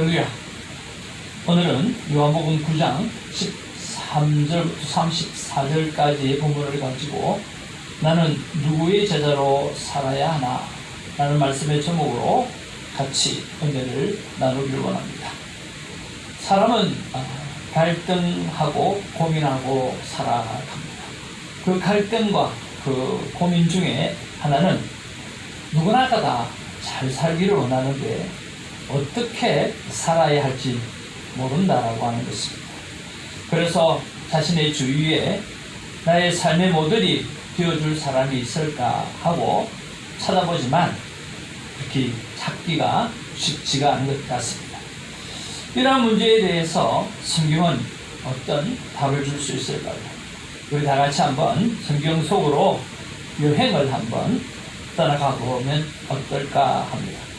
할렐루야. 오늘은 요한복음 9장 13절부터 34절까지의 본문을 가지고 나는 누구의 제자로 살아야 하나? 라는 말씀의 제목으로 같이 은혜를 나누기를 원합니다. 사람은 아, 갈등하고 고민하고 살아갑니다. 그 갈등과 그 고민 중에 하나는 누구나가 다잘 살기를 원하는데 어떻게 살아야 할지 모른다라고 하는 것입니다. 그래서 자신의 주위에 나의 삶의 모델이 되어줄 사람이 있을까 하고 찾아보지만 그렇게 찾기가 쉽지가 않은 것 같습니다. 이러한 문제에 대해서 성경은 어떤 답을 줄 수 있을까요? 우리 다 같이 한번 성경 속으로 여행을 한번 떠나가 보면 어떨까 합니다.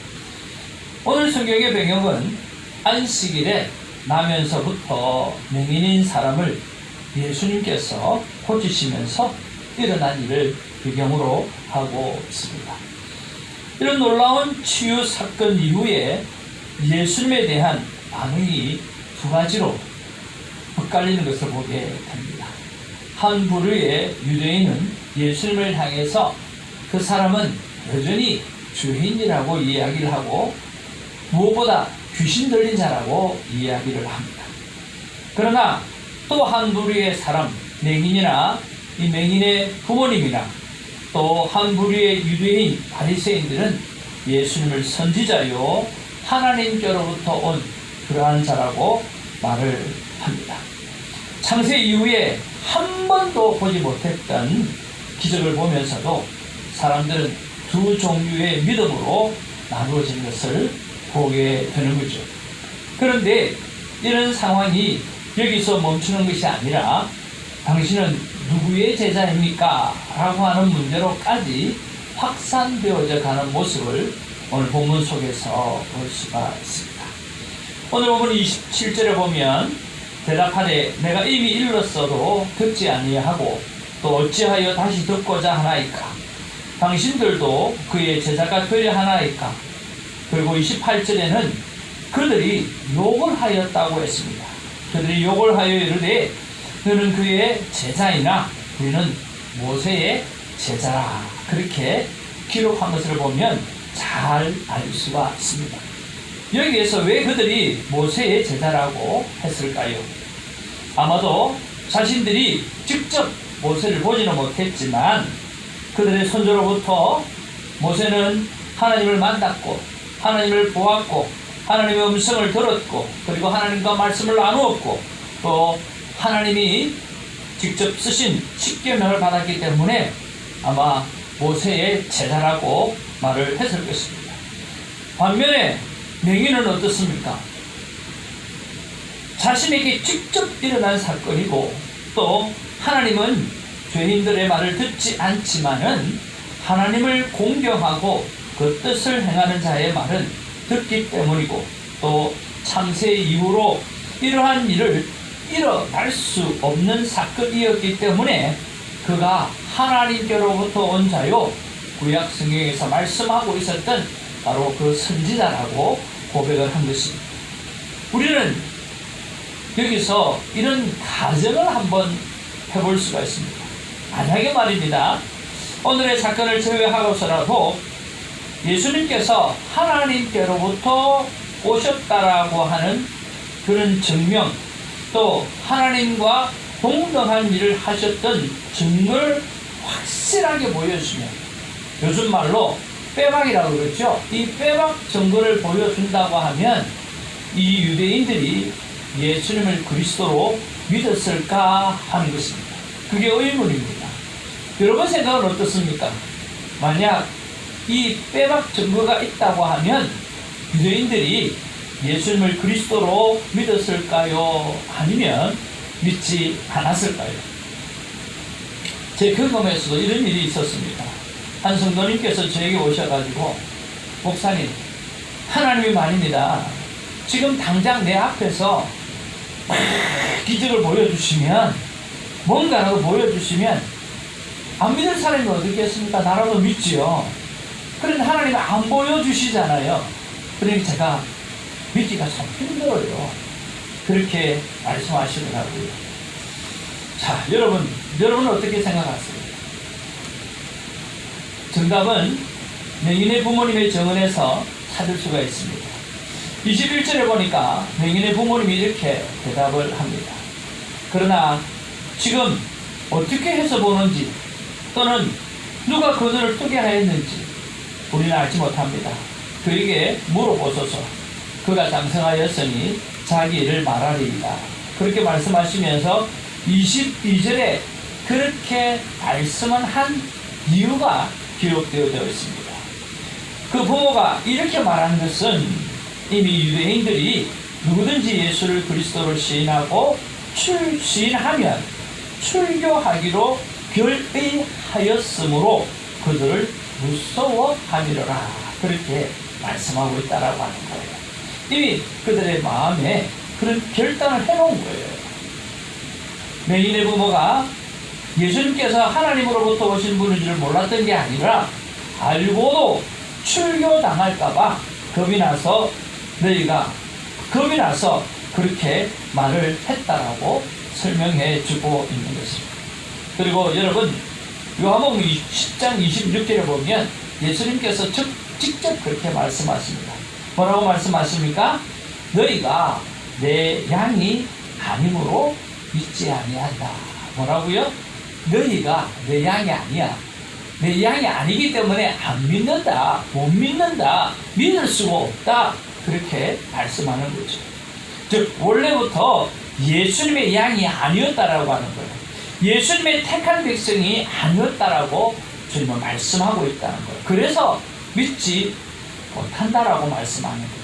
오늘 성경의 배경은 안식일에 나면서부터 맹인인 사람을 예수님께서 고치시면서 일어난 일을 배경으로 하고 있습니다. 이런 놀라운 치유 사건 이후에 예수님에 대한 반응이 두 가지로 엇갈리는 것을 보게 됩니다. 한 부류의 유대인은 예수님을 향해서 그 사람은 여전히 죄인이라고 이야기를 하고 무엇보다 귀신 들린 자라고 이야기를 합니다. 그러나 또 한 부류의 사람, 맹인이나 이 맹인의 부모님이나 또 한 부류의 유대인 바리새인들은 예수님을 선지자요 하나님께로부터 온 그러한 자라고 말을 합니다. 창세 이후에 한 번도 보지 못했던 기적을 보면서도 사람들은 두 종류의 믿음으로 나누어진 것을 보게 되는 거죠. 그런데 이런 상황이 여기서 멈추는 것이 아니라 당신은 누구의 제자입니까? 라고 하는 문제로까지 확산되어져 가는 모습을 오늘 본문 속에서 볼 수가 있습니다. 오늘 본문 27절에 보면 대답하되 내가 이미 일렀어도 듣지 아니하고 또 어찌하여 다시 듣고자 하나이까 당신들도 그의 제자가 되려 하나이까 그리고 28절에는 그들이 욕을 하였다고 했습니다. 그들이 욕을 하여 이르되 너는 그의 제자이나 우리는 모세의 제자라 그렇게 기록한 것을 보면 잘 알 수가 있습니다. 여기에서 왜 그들이 모세의 제자라고 했을까요? 아마도 자신들이 직접 모세를 보지는 못했지만 그들의 손주로부터 모세는 하나님을 만났고 하나님을 보았고 하나님의 음성을 들었고 그리고 하나님과 말씀을 나누었고 또 하나님이 직접 쓰신 십계명을 받았기 때문에 아마 모세의 제자라고 말을 했을 것입니다. 반면에 맹인은 어떻습니까? 자신에게 직접 일어난 사건이고 또 하나님은 죄인들의 말을 듣지 않지만은 하나님을 공경하고 그 뜻을 행하는 자의 말은 듣기 때문이고 또 참세 이후로 이러한 일을 일어날 수 없는 사건이었기 때문에 그가 하나님께로부터 온 자요 구약 성경에서 말씀하고 있었던 바로 그 선지자라고 고백을 한 것입니다. 우리는 여기서 이런 가정을 한번 해볼 수가 있습니다. 만약에 말입니다. 오늘의 사건을 제외하고서라도 예수님께서 하나님께로부터 오셨다라고 하는 그런 증명 또 하나님과 동등한 일을 하셨던 증거를 확실하게 보여주면 요즘 말로 빼박이라고 그러죠. 이 빼박 증거를 보여준다고 하면 이 유대인들이 예수님을 그리스도로 믿었을까 하는 것입니다. 그게 의문입니다. 여러분 생각은 어떻습니까? 만약 이 빼박 증거가 있다고 하면 유대인들이 예수님을 그리스도로 믿었을까요? 아니면 믿지 않았을까요? 제 경험에서도 이런 일이 있었습니다. 한 성도님께서 저에게 오셔가지고 목사님 하나님이 말입니다. 지금 당장 내 앞에서 기적을 보여주시면 뭔가라도 보여주시면 안 믿을 사람이 어디겠습니까? 나라도 믿지요. 그런데 하나님이 안 보여주시잖아요. 그러니 제가 믿기가 참 힘들어요. 그렇게 말씀하시더라고요. 자, 여러분, 여러분은 어떻게 생각하세요? 정답은 맹인의 부모님의 정언에서 찾을 수가 있습니다. 21절에 보니까 맹인의 부모님이 이렇게 대답을 합니다. 그러나 지금 어떻게 해서 보는지 또는 누가 그들을 뜨게 하였는지 우리는 알지 못합니다. 그에게 물어보소서. 그가 장성하였으니 자기 일을 말하리이다. 그렇게 말씀하시면서 22절에 그렇게 말씀을 한 이유가 기록되어져 있습니다. 그 부모가 이렇게 말한 것은 이미 유대인들이 누구든지 예수를 그리스도로 시인하고 출, 시인하면 출교하기로 결의하였으므로 그들을 무서워 하리라 그렇게 말씀하고 있다라고 하는 거예요. 이미 그들의 마음에 그런 결단을 해놓은 거예요. 메인의 부모가 예수님께서 하나님으로부터 오신 분인 줄 몰랐던 게 아니라 알고도 출교당할까봐 겁이 나서 너희가 겁이 나서 그렇게 말을 했다라고 설명해 주고 있는 것입니다. 그리고 여러분 요한복음 10장 26절에 보면 예수님께서 즉, 직접 그렇게 말씀하십니다. 뭐라고 말씀하십니까? 너희가 내 양이 아님으로 믿지 아니한다. 뭐라고요? 너희가 내 양이 아니야. 내 양이 아니기 때문에 안 믿는다. 못 믿는다. 믿을 수가 없다. 그렇게 말씀하는 거죠. 즉 원래부터 예수님의 양이 아니었다라고 하는 거예요. 예수님의 택한 백성이 아니었다라고 주님은 말씀하고 있다는 거예요. 그래서 믿지 못한다라고 말씀하는 거예요.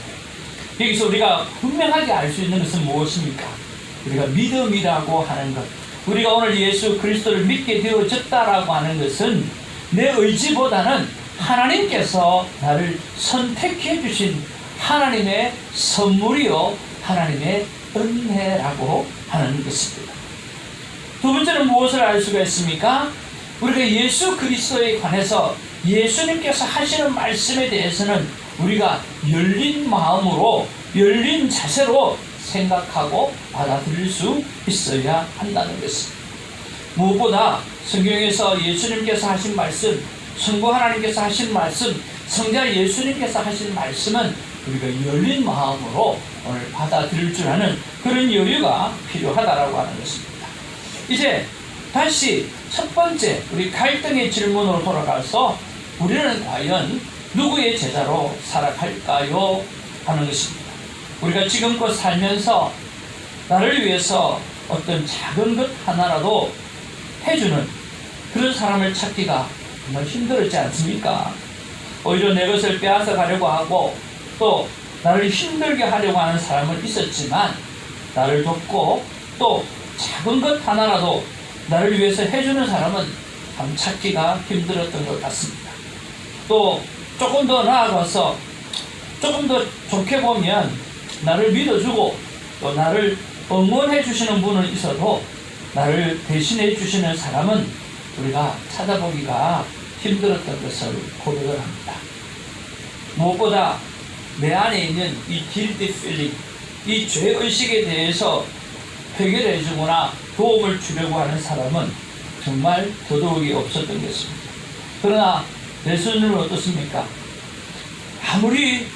여기서 우리가 분명하게 알 수 있는 것은 무엇입니까? 우리가 믿음이라고 하는 것. 우리가 오늘 예수 그리스도를 믿게 되어졌다라고 하는 것은 내 의지보다는 하나님께서 나를 선택해 주신 하나님의 선물이요 하나님의 은혜라고 하는 것입니다. 두 번째는 무엇을 알 수가 있습니까? 우리가 예수 그리스도에 관해서 예수님께서 하시는 말씀에 대해서는 우리가 열린 마음으로 열린 자세로 생각하고 받아들일 수 있어야 한다는 것입니다. 무엇보다 성경에서 예수님께서 하신 말씀, 성부 하나님께서 하신 말씀, 성자 예수님께서 하신 말씀은 우리가 열린 마음으로 오늘 받아들일 줄 아는 그런 여유가 필요하다라고 하는 것입니다. 이제 다시 첫 번째 우리 갈등의 질문으로 돌아가서 우리는 과연 누구의 제자로 살아갈까요? 하는 것입니다. 우리가 지금껏 살면서 나를 위해서 어떤 작은 것 하나라도 해주는 그런 사람을 찾기가 정말 힘들었지 않습니까? 오히려 내 것을 빼앗아 가려고 하고 또 나를 힘들게 하려고 하는 사람은 있었지만 나를 돕고 또 작은 것 하나라도 나를 위해서 해주는 사람은 참 찾기가 힘들었던 것 같습니다. 또 조금 더 나아가서 조금 더 좋게 보면 나를 믿어주고 또 나를 응원해 주시는 분은 있어도 나를 대신해 주시는 사람은 우리가 찾아보기가 힘들었던 것을 고백을 합니다. 무엇보다 내 안에 있는 이 길드 필링, 이 죄의식에 대해서 해결해 주거나 도움을 주려고 하는 사람은 정말 더더욱이 없었던 것입니다. 그러나 예수님은 어떻습니까? 아무리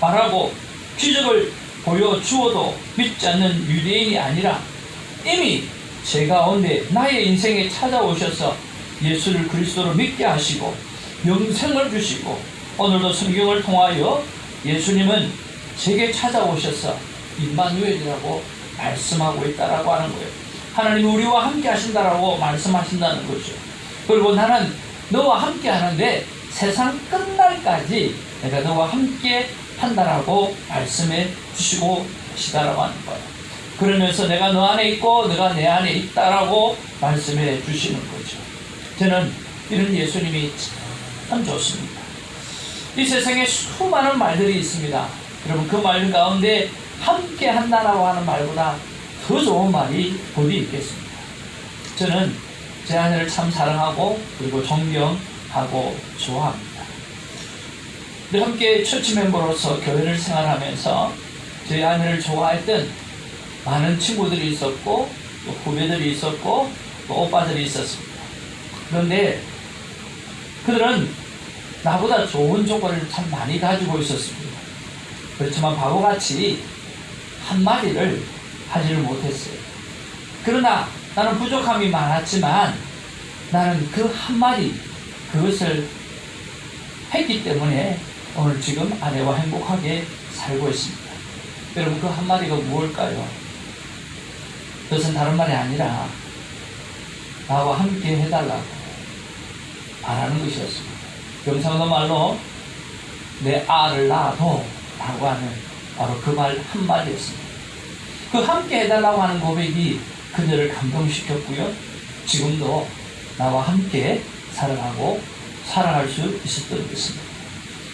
말하고 기적을 보여주어도 믿지 않는 유대인이 아니라 이미 제 가운데 나의 인생에 찾아오셔서 예수를 그리스도로 믿게 하시고 영생을 주시고 오늘도 성경을 통하여 예수님은 제게 찾아오셔서 임마누엘이라고 말씀하고 있다라고 하는 거예요. 하나님 우리와 함께 하신다라고 말씀하신다는 거죠. 그리고 나는 너와 함께 하는데 세상 끝날까지 내가 너와 함께 한다라고 말씀해 주시고 계시다라고 하는 거예요. 그러면서 내가 너 안에 있고 너가 내 안에 있다라고 말씀해 주시는 거죠. 저는 이런 예수님이 참 좋습니다. 이 세상에 수많은 말들이 있습니다. 여러분 그 말 가운데 함께 한다라고 하는 말보다 더 좋은 말이 어디 있겠습니까? 저는 제 아내를 참 사랑하고 그리고 존경하고 좋아합니다. 우리 함께 처치 멤버로서 교회를 생활하면서 제 아내를 좋아했던 많은 친구들이 있었고 또 후배들이 있었고 또 오빠들이 있었습니다. 그런데 그들은 나보다 좋은 조건을 참 많이 가지고 있었습니다. 그렇지만 바보같이 한마디를 하지를 못했어요. 그러나 나는 부족함이 많았지만 나는 그 한마디 그것을 했기 때문에 오늘 지금 아내와 행복하게 살고 있습니다. 여러분 그 한마디가 무엇일까요? 그것은 다른 말이 아니라 나와 함께 해달라고 바라는 것이었습니다. 경상도 말로 내 알을 낳아도 라고 하는 바로 그 말 한마디였습니다. 그 함께 해달라고 하는 고백이 그녀를 감동시켰고요. 지금도 나와 함께 살아가고 살아갈 수 있었던 것입니다.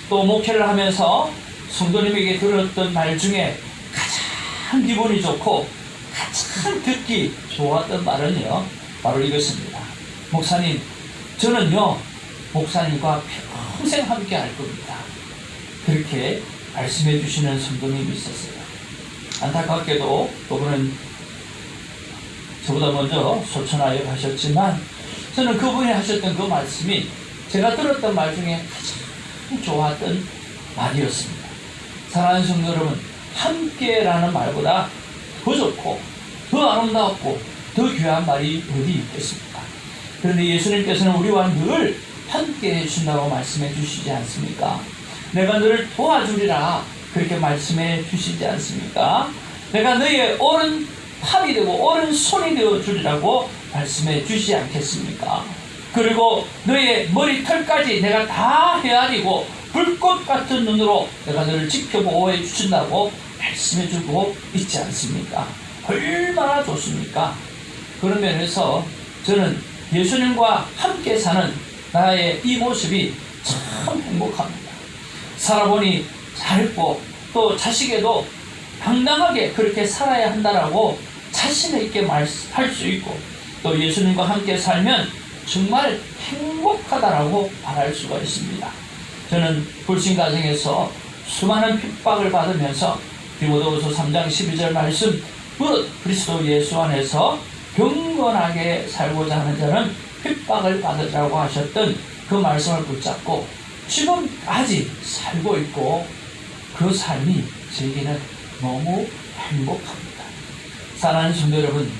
또 목회를 하면서 성도님에게 들었던 말 중에 가장 기분이 좋고 가장 듣기 좋았던 말은요. 바로 이것입니다. 목사님, 저는요, 목사님과 평생 함께 할 겁니다. 그렇게 말씀해 주시는 성도님이 있었어요. 안타깝게도 그분은 저보다 먼저 소천하여 가셨지만 저는 그분이 하셨던 그 말씀이 제가 들었던 말 중에 가장 좋았던 말이었습니다. 사랑하는 성도 여러분, 함께라는 말보다 더 좋고 더 아름답고 더 귀한 말이 어디 있겠습니까? 그런데 예수님께서는 우리와 늘 함께 해주신다고 말씀해 주시지 않습니까? 내가 너를 도와주리라 그렇게 말씀해 주시지 않습니까? 내가 너의 오른 팔이 되고 오른 손이 되어 주리라고 말씀해 주시지 않겠습니까? 그리고 너의 머리털까지 내가 다 헤아리고 불꽃 같은 눈으로 내가 너를 지켜보호해 주신다고 말씀해 주고 있지 않습니까? 얼마나 좋습니까? 그런 면에서 저는 예수님과 함께 사는 나의 이 모습이 참 행복합니다. 살아보니 잘했고 또 자식에도 당당하게 그렇게 살아야 한다라고 자신 있게 말할 수 있고 또 예수님과 함께 살면 정말 행복하다라고 말할 수가 있습니다. 저는 불신 가정에서 수많은 핍박을 받으면서 디모데후서 3장 12절 말씀 무릇 그리스도 예수 안에서 경건하게 살고자 하는 자는 핍박을 받으라고 하셨던 그 말씀을 붙잡고 지금까지 살고 있고 그 삶이 제게는 너무 행복합니다. 사랑하는 성도 여러분,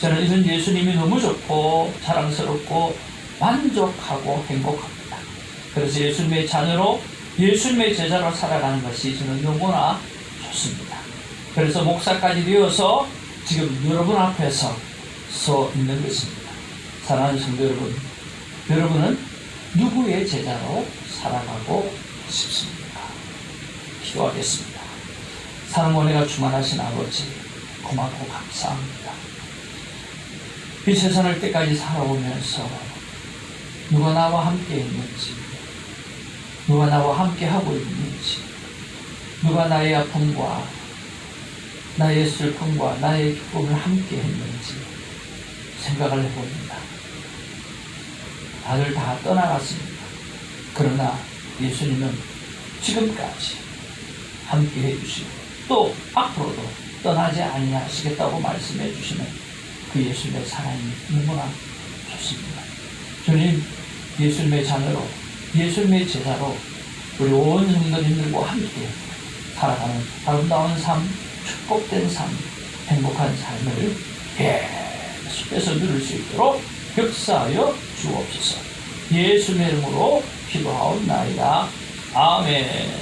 저는 이런 예수님이 너무 좋고 사랑스럽고 만족하고 행복합니다. 그래서 예수님의 자녀로 예수님의 제자로 살아가는 것이 저는 너무나 좋습니다. 그래서 목사까지 되어서 지금 여러분 앞에서 서 있는 것입니다. 사랑하는 성도 여러분, 여러분은 누구의 제자로 살아가고 싶습니까? 기도하겠습니다. 사랑과 은혜가 충만하신 아버지, 고맙고 감사합니다. 이 세상을 때까지 살아오면서 누가 나와 함께 있는지, 누가 나와 함께 하고 있는지, 누가 나의 아픔과 나의 슬픔과 나의 기쁨을 함께 했는지 생각을 해봅니다. 다들 다 떠나갔습니다. 그러나 예수님은 지금까지 함께 해주시고 또 앞으로도 떠나지 아니하시겠다고 말씀해 주시는 그 예수님의 사랑이 너무나 좋습니다. 주님 예수님의 자녀로 예수님의 제자로 우리 온 성도님들과 함께 살아가는 아름다운 삶, 축복된 삶, 행복한 삶을 계속해서 누릴 수 있도록 역사하여 주옵소서. 예수님의 이름으로 기도하옵나이다. 아멘.